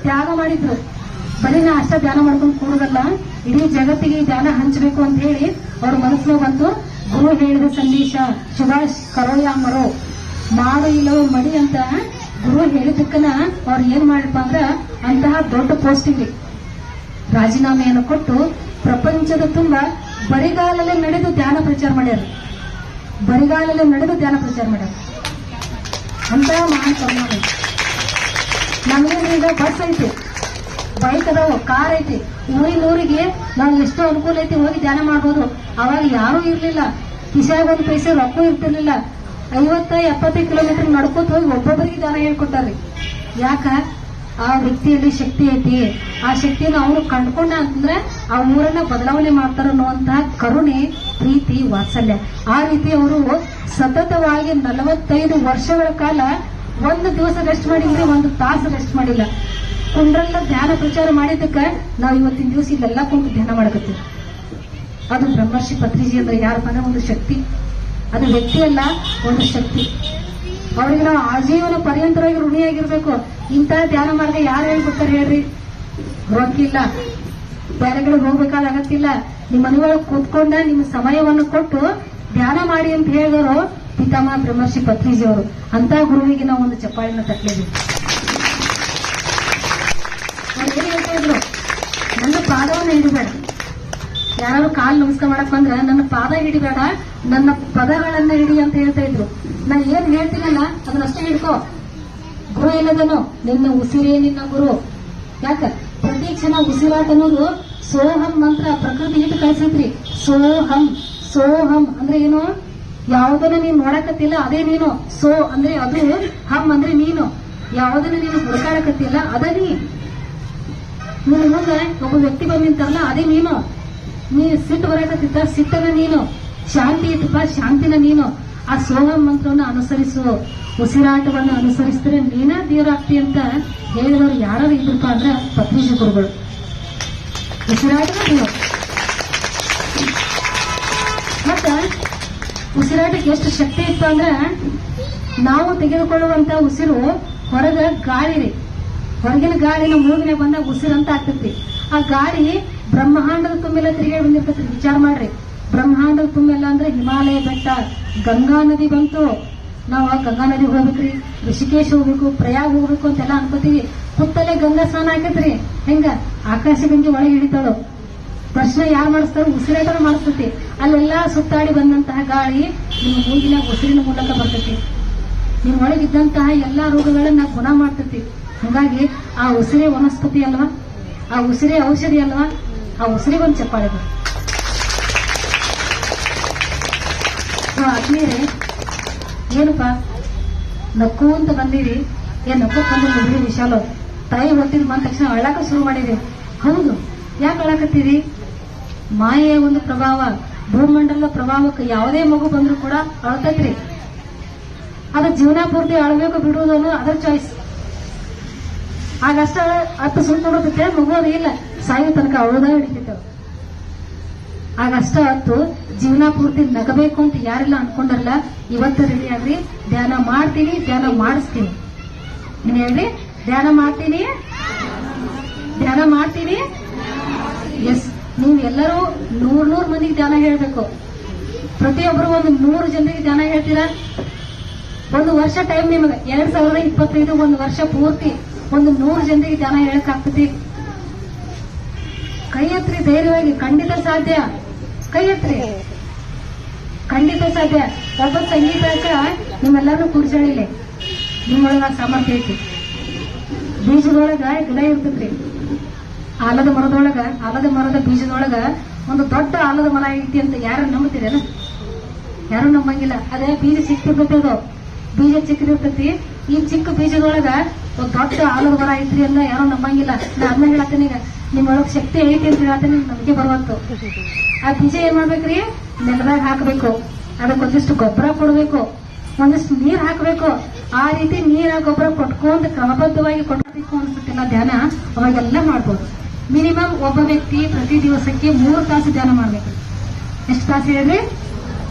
ತ್ಯಾಗ ಮಾಡಿದ್ರು. ಬರೀ ನಾ ಅಷ್ಟ ಧ್ಯಾನ ಮಾಡ್ಕೊಂಡು ಕೂಡುದಲ್ಲ, ಇಡೀ ಜಗತ್ತಿಗೆ ಈ ಧ್ಯಾನ ಹಂಚಬೇಕು ಅಂತ ಹೇಳಿ ಅವ್ರ ಮನಸ್ಸಿನ ಬಂತು. ಗುರು ಹೇಳಿದ ಸಂದೇಶ, ಸುಭಾಷ್ ಕರೋಯಾಮರೋ ಮಾಡು ಇಲ್ಲವೋ ಮಡಿ ಅಂತ ಗುರು ಹೇಳಿದಕ್ಕನ ಅವ್ರು ಏನ್ ಮಾಡಪ್ಪ ಅಂದ್ರ ಅಂತಹ ದೊಡ್ಡ ಪೋಸ್ಟಿಂಗ್ ರಾಜೀನಾಮೆಯನ್ನು ಕೊಟ್ಟು ಪ್ರಪಂಚದ ತುಂಬಾ ಬರಿಗಾಲಲ್ಲೇ ನಡೆದು ಧ್ಯಾನ ಪ್ರಚಾರ ಮಾಡ್ಯಾರ. ಬರಿಗಾಲಲ್ಲೇ ನಡೆದು ಧ್ಯಾನ ಪ್ರಚಾರ ಮಾಡ್ಯಾರ. ಅಂತಹ ಮಹಾನ್ ಪರಿಣಾಮ ನಮಗೇನು ಈಗ ಬಸ್ ಐತಿ. ಬೈಕ್ ಅದಾವ, ಕಾರ್ ಐತಿ. ಊರಿನ ಊರಿಗೆ ನಾವು ಎಷ್ಟೋ ಅನುಕೂಲ ಐತಿ, ಹೋಗಿ ಧ್ಯಾನ ಮಾಡ್ಬೋದು. ಅವಾಗ ಯಾರೂ ಇರ್ಲಿಲ್ಲ. ಕಿಶಾಗ ಒಂದು ಪೈಸೆ ರೊಕ್ಕ ಇರ್ತಿರ್ಲಿಲ್ಲ. ಐವತ್ತ ಎಪ್ಪತ್ತೈದು ಕಿಲೋಮೀಟರ್ ನಡ್ಕೋತ ಹೋಗಿ ಒಬ್ಬೊಬ್ಬರಿಗೆ ದಾನ ಹೇಳ್ಕೊಟ್ಟಾರ್ರಿ. ಯಾಕ? ಆ ವ್ಯಕ್ತಿಯಲ್ಲಿ ಶಕ್ತಿ ಐತಿ. ಆ ಶಕ್ತಿಯನ್ನು ಅವನು ಕಂಡ್ಕೊಂಡ ಅಂತಂದ್ರೆ ಆ ಊರನ್ನ ಬದಲಾವಣೆ ಮಾಡ್ತಾರ ಅನ್ನುವಂತಹ ಕರುಣೆ, ಪ್ರೀತಿ, ವಾತ್ಸಲ್ಯ. ಆ ರೀತಿ ಅವರು ಸತತವಾಗಿ ನಲವತ್ತೈದು ವರ್ಷಗಳ ಕಾಲ ಒಂದು ದಿವಸ ರೆಸ್ಟ್ ಮಾಡಿದ್ರೆ ಒಂದು ತಾಸು ರೆಸ್ಟ್ ಮಾಡಿಲ್ಲ. ಕುಂಡ್ರಲ್ಲ ಧ್ಯಾನ ಪ್ರಚಾರ ಮಾಡಿದ್ದಕ್ಕ ನಾವು ಇವತ್ತಿನ ದಿವಸ ಇಲ್ಲೆಲ್ಲ ಕುಂತು ಧ್ಯಾನ ಮಾಡಕತ್ತೀವಿ. ಅದು ಬ್ರಹ್ಮರ್ಷಿ ಪತ್ರಿಜಿ ಅಂದ್ರೆ ಯಾರ ಮನೆ ಒಂದು ಶಕ್ತಿ. ಅದು ವ್ಯಕ್ತಿಯನ್ನ ಒಂದು ಶಕ್ತಿ. ಅವರಿಗೆ ನಾವು ಆಜೀವನ ಪರ್ಯಂತರವಾಗಿ ಋಣಿಯಾಗಿರ್ಬೇಕು. ಇಂಥ ಧ್ಯಾನ ಮಾರ್ಗ ಯಾರು ಹೇಳ್ಕೊಡ್ತಾರೆ ಹೇಳ್ರಿ? ರೊಕ್ಕಿಲ್ಲ ಬೇರೆ ಕಡೆ ಹೋಗ್ಬೇಕಾದ ಅಗತ್ತಿಲ್ಲ ನಿಮ್ಮ ಮನೆಯೊಳಗೆ ಕೂತ್ಕೊಂಡ ನಿಮ್ಮ ಸಮಯವನ್ನು ಕೊಟ್ಟು ಧ್ಯಾನ ಮಾಡಿ ಅಂತ ಹೇಳಿದವರು ಪಿತಾಮಹ ಬ್ರಹ್ಮರ್ಷಿ ಪತ್ರಿಜಿ ಅವರು ಅಂತ ಗುರುವಿಗೆ ನಾವು ಒಂದು ಚಪ್ಪಾಳಿನ ಏನ್ ನನ್ನ ಪಾದವನ್ನು ಹಿಡಿಬೇಡ. ಯಾರು ಕಾಲು ನಮಸ್ಕಾರ ಮಾಡಕ್ ಬಂದ್ರ ನನ್ನ ಪಾದ ಹಿಡಿಬೇಡ. ನನ್ನ ಪದಗಳನ್ನ ಹಿಡಿ ಅಂತ ಹೇಳ್ತಾ ಇದ್ರು. ನಾ ಏನ್ ಹೇಳ್ತೀನಲ್ಲ ಅದನ್ನಷ್ಟೇ ಹಿಡ್ಕೋ. ಗುರು ಇಲ್ಲದನು, ನಿನ್ನ ಉಸಿರೇ ನಿನ್ನ ಗುರು. ಯಾಕ? ಪ್ರತಿ ಕ್ಷಣ ಉಸಿರಾಟ ಅನ್ನೋದು ಸೋಹಂ ಮಂತ್ರ, ಪ್ರಕೃತಿ ಇಟ್ಟು ಕಳಿಸಿದ್ರಿ ಸೋಹಂ ಸೋಹಂ. ಅಂದ್ರೆ ಏನು? ಯಾವುದನ್ನ ನೀನ್ ನೋಡಕತ್ತಿಲ್ಲ, ಅದೇ ನೀನು. ಸೋ ಅಂದ್ರೆ ಅದು, ಹಂ ಅಂದ್ರೆ ನೀನು. ಯಾವುದನ್ನ ನೀನು ಹುಡುಕಾಡಕತ್ತಿಲ್ಲ, ಅದ ನೀ. ನಿನ್ನ ಮುಂದೆ ಒಬ್ಬ ವ್ಯಕ್ತಿ ಬಂದು ಅದೇ ನೀನು. ನೀ ಸಿಟ್ಟು ಬರಕತ್ತಿದ್ದ, ಸಿಟ್ಟನ ನೀನು. ಶಾಂತಿ ಇತ್ತಪ್ಪ, ಶಾಂತಿನ ನೀನು. ಆ ಸೋಮ ಮಂತ್ರವನ್ನು ಅನುಸರಿಸು. ಉಸಿರಾಟವನ್ನು ಅನುಸರಿಸಿದ್ರೆ ನೀನೇ ದೇವರಾಗ್ತಿ ಅಂತ ಹೇಳಿದವರು ಯಾರು ಇದ್ರಪ್ಪ ಅಂದ್ರೆ ಪತ್ನಿಜಿ ಗುರುಗಳು. ಉಸಿರಾಟ ನೀನು. ಮತ್ತ ಉಸಿರಾಟಕ್ಕೆ ಎಷ್ಟು ಶಕ್ತಿ ಇತ್ತು ಅಂದ್ರೆ ನಾವು ತೆಗೆದುಕೊಳ್ಳುವಂತ ಉಸಿರು ಹೊರಗ ಗಾಳಿ ರೀ. ಹೊರಗಿನ ಗಾಳಿನ ಮೂಗಿನ ಬಂದಾಗ ಉಸಿರಂತ ಆಗ್ತೈತಿ. ಆ ಗಾಳಿ ಬ್ರಹ್ಮಾಂಡದ ತುಂಬೆಲ್ಲ ತಿರುಗಿ ಬಂದಿರ್ತೈತಿ ವಿಚಾರ ಮಾಡ್ರಿ. ಬ್ರಹ್ಮಾಂಡದ ತುಂಬೆಲ್ಲ ಅಂದ್ರೆ ಹಿಮಾಲಯ ಬೆಟ್ಟ, ಗಂಗಾ ನದಿ ಬಂತು. ನಾವು ಆ ಗಂಗಾ ನದಿ ಹೋಗ್ಬೇಕ್ರಿ, ಋಷಿಕೇಶ್ ಹೋಗ್ಬೇಕು, ಪ್ರಯಾಗ್ ಹೋಗ್ಬೇಕು ಅಂತೆಲ್ಲ ಅನ್ಕೋತೀವಿ. ಹುತ್ತಲ್ಲೇ ಗಂಗಾ ಸ್ನಾನ ಹಾಕತ್ರಿ ಹೆಂಗ? ಆಕಾಶ ಗಂಗೆ ಒಳಗೆ ಹಿಡಿತಾಳು. ದರ್ಶನ ಯಾರು ಮಾಡಿಸ್ತಾರೋ ಉಸಿರಾಟನ ಮಾಡಿಸ್ತತಿ. ಅಲ್ಲೆಲ್ಲ ಸುತ್ತಾಡಿ ಬಂದಂತಹ ಗಾಳಿ ನಿಮ್ಮ ಮೂಗಿನ ಉಸಿರಿನ ಮೂಲಕ ಬರ್ತತಿ. ನಿಮ್ಮ ಒಳಗಿದ್ದಂತಹ ಎಲ್ಲಾ ರೋಗಗಳನ್ನ ಗುಣ ಮಾಡ್ತತಿ. ಹಾಗಾಗಿ ಆ ಉಸಿರೇ ವನಸ್ಪತಿ ಅಲ್ವಾ? ಆ ಉಸಿರೇ ಔಷಧಿ ಅಲ್ವಾ? ಆ ಉಸಿರಿಗೊಂದು ಚಪ್ಪಾಳೆ ಆದ್ಮೇಲೆ ಏನಪ್ಪ? ನಕ್ಕು ಅಂತ ಬಂದಿರಿ. ಏನ್ ನಕ್ಕು ಬಂದು ಮುದ್ರಿ ವಿಶಾಲ? ತಾಯಿ ಹೊತ್ತಿದ್ ಬಂದ ತಕ್ಷಣ ಅಳಕ ಶುರು ಮಾಡಿರಿ ಹೌದು, ಯಾಕೆ ಅಳಕತ್ತೀರಿ ಮಾಯೆಯ ಒಂದು ಪ್ರಭಾವ, ಭೂಮಂಡಲದ ಪ್ರಭಾವಕ್ಕೆ ಯಾವುದೇ ಮಗು ಬಂದ್ರು ಕೂಡ ಅಳತೈತ್ರಿ. ಅದ ಜೀವನ ಪೂರ್ತಿ ಅಳಬೇಕು ಬಿಡುವುದು ಅನ್ನೋ ಅದರ ಚಾಯ್ಸ್ ಆಗಷ್ಟ ಹತ್ತು ಸುಳ್ಳು ನೋಡೋದಕ್ಕೆ ಮಗು ಇಲ್ಲ. ಸಾಯೋ ತನಕ ಅವಳದ ಹಿಡಿತೈತೆ ಅದು. ಆಗಷ್ಟ ಹೊತ್ತು ಜೀವನ ಪೂರ್ತಿ ನಗಬೇಕು ಅಂತ ಯಾರೆಲ್ಲ ಅನ್ಕೊಂಡಾರಲ್ಲ, ಇವತ್ತು ರೆಡಿ ಆಗ್ರಿ, ಧ್ಯಾನ ಮಾಡ್ತೀನಿ, ಧ್ಯಾನ ಮಾಡಿಸ್ತೀನಿ. ನೀನ್ ಹೇಳ್ರಿ, ಧ್ಯಾನ ಮಾಡ್ತೀನಿ ಧ್ಯಾನ ಮಾಡ್ತೀನಿ. ಎಸ್ ನೀವು ಎಲ್ಲರೂ ನೂರ್ ನೂರ್ ಮಂದಿಗೆ ಧ್ಯಾನ ಹೇಳ್ಬೇಕು. ಪ್ರತಿಯೊಬ್ಬರು ಒಂದು ನೂರು ಜನರಿಗೆ ಧ್ಯಾನ ಹೇಳ್ತೀರಾ? ಒಂದು ವರ್ಷ ಟೈಮ್ ನಿಮಗೆ, ಎರಡ್ ಸಾವಿರದ ಇಪ್ಪತ್ತೈದು ಒಂದು ವರ್ಷ ಪೂರ್ತಿ ಒಂದು ನೂರು ಜನರಿಗೆ ಧ್ಯಾನ ಹೇಳಕ್ ಆಗ್ತದೆ ಕೈ ಹತ್ರಿ ಧೈರ್ಯವಾಗಿ, ಖಂಡಿತ ಸಾಧ್ಯ. ಕೈ ಖಂಡಿತ ಸಾಧ್ಯ. ಒಬ್ಬ ಸಂಗೀತಕ್ಕ ನಿಮ್ಮೆಲ್ಲರೂ ಕೂರ್ಸಳಿಲೆ ನಿಮ್ಮೊಳಗ ಸಾಮರ್ಥ್ಯ ಐತಿ. ಬೀಜದೊಳಗ ಗಿಡ ಇರ್ತೈತ್ರಿ. ಆಲದ ಮರದೊಳಗ, ಆಲದ ಮರದ ಬೀಜದೊಳಗ ಒಂದು ದೊಡ್ಡ ಆಲದ ಮರ ಐತಿ ಅಂತ ಯಾರು ನಂಬುತ್ತೀರಲ್ಲ ಯಾರು ನಂಬಂಗಿಲ್ಲ. ಅದೇ ಬೀಜ ಸಿಕ್ತಿರ್ತೈತಿ ಅದು. ಬೀಜ ಚಿಕ್ಕದಿರ್ತೈತಿ ಈ ಚಿಕ್ಕ ಬೀಜದೊಳಗ ಒಂದು ದೊಡ್ಡ ಆಲದ ಮರ ಐತ್ರಿ ಅಂತ ಯಾರು ನಂಬಂಗಿಲ್ಲ. ನಾ ಅದನ್ನ ಹೇಳತ್ತೀನಿ ಈಗ. ನಿಮ್ಮೊಳಗ್ ಶಕ್ತಿ ಐತಿ ಅಂತ ಹೇಳತ್ತೀನಿ ನಮಗೆ ಬರುವಂತು ಆ ಬೀಜ ಏನ್ ಮಾಡ್ಬೇಕ್ರಿ? ನೆಲದಾಗ ಹಾಕಬೇಕು. ಅದಕ್ಕೊಂದಿಷ್ಟು ಗೊಬ್ಬರ ಕೊಡ್ಬೇಕು. ಒಂದಿಷ್ಟು ನೀರ್ ಹಾಕಬೇಕು. ಆ ರೀತಿ ನೀರ ಗೊಬ್ಬರ ಕೊಟ್ಕೊಂಡು ಕ್ರಮಬದ್ಧವಾಗಿ ಕೊಡ್ಬೇಕು ಅನ್ಸುತ್ತಿಲ್ಲ ಧ್ಯಾನ? ಅವಾಗೆಲ್ಲ ಮಾಡ್ಬೋದು. ಮಿನಿಮಮ್ ಒಬ್ಬ ವ್ಯಕ್ತಿ ಪ್ರತಿ ದಿವಸಕ್ಕೆ ಮೂರು ತಾಸು ಧ್ಯಾನ ಮಾಡ್ಬೇಕು. ಎಷ್ಟು ತಾಸು ಹೇಳ್ರಿ?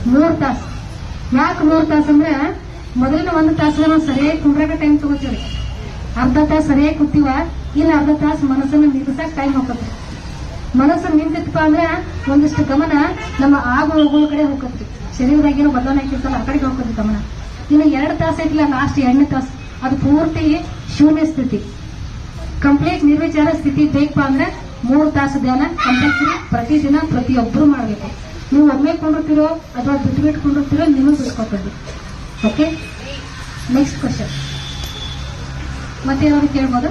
ಮೂರ್ ತಾಸು. ಯಾಕೆ ಮೂರ್ ತಾಸು ಅಂದ್ರೆ ಮೊದಲಿನ ಒಂದು ತಾಸು ನಾವು ಸರಿಯಾಗಿ ಕುಂಡ್ರಾಗ ಟೈಮ್ ತಗೋತೀವ್ರಿ. ಅರ್ಧ ತಾಸು ಸರಿಯಾಗಿ ಕೂತೀವ ಇನ್ನು ಅರ್ಧ ತಾಸು ಮನಸ್ಸನ್ನು ನಿಲ್ಲಿಸಕ್ ಟೈಮ್ ಹೋಗುತ್ತೆ. ಮನಸ್ಸು ನಿಂತಿತ್ತಪ್ಪ ಅಂದ್ರೆ ಒಂದಿಷ್ಟು ಗಮನ ನಮ್ಮ ಆಗು ಹೋಗುವ ಕಡೆ ಹೋಗತ್ರಿ ಶರೀರದಾಗೇನು ಬದಲಾವಣೆ ಆಗಿರ್ತಲ್ಲ ಆ ಕಡೆಗೆ ಹೋಗತ್ರಿ ಗಮನ. ಇನ್ನು ಎರಡು ತಾಸು ಐತಿಲ್ಲ ಲಾಸ್ಟ್ ಎರಡನೇ ತಾಸು. ಅದು ಪೂರ್ತಿ ಶೂನ್ಯ ಸ್ಥಿತಿ. ಕಂಪ್ಲೀಟ್ ನಿರ್ವಿಚಾರ ಸ್ಥಿತಿ ಬೇಕಪ್ಪ ಅಂದ್ರೆ ಮೂರು ತಾಸು ಧ್ಯಾನ ಕಂಪಲ್ಸರಿ ಪ್ರತಿದಿನ ಪ್ರತಿಯೊಬ್ಬರು ಮಾಡಬೇಕು. ನೀವು ಒಮ್ಮೆ ಕೊಂಡಿರ್ತೀರೋ ಅಥವಾ ಬಿಟ್ಟು ಬಿಟ್ಕೊಂಡಿರ್ತೀರೋ ನೀವು ಬಿಟ್ಕೊತೀರಿ ಓಕೆ ನೆಕ್ಸ್ಟ್ ಕ್ವಶನ್ ಮತ್ತೆ ಏನಾದ್ರು ಕೇಳ್ಬೋದು?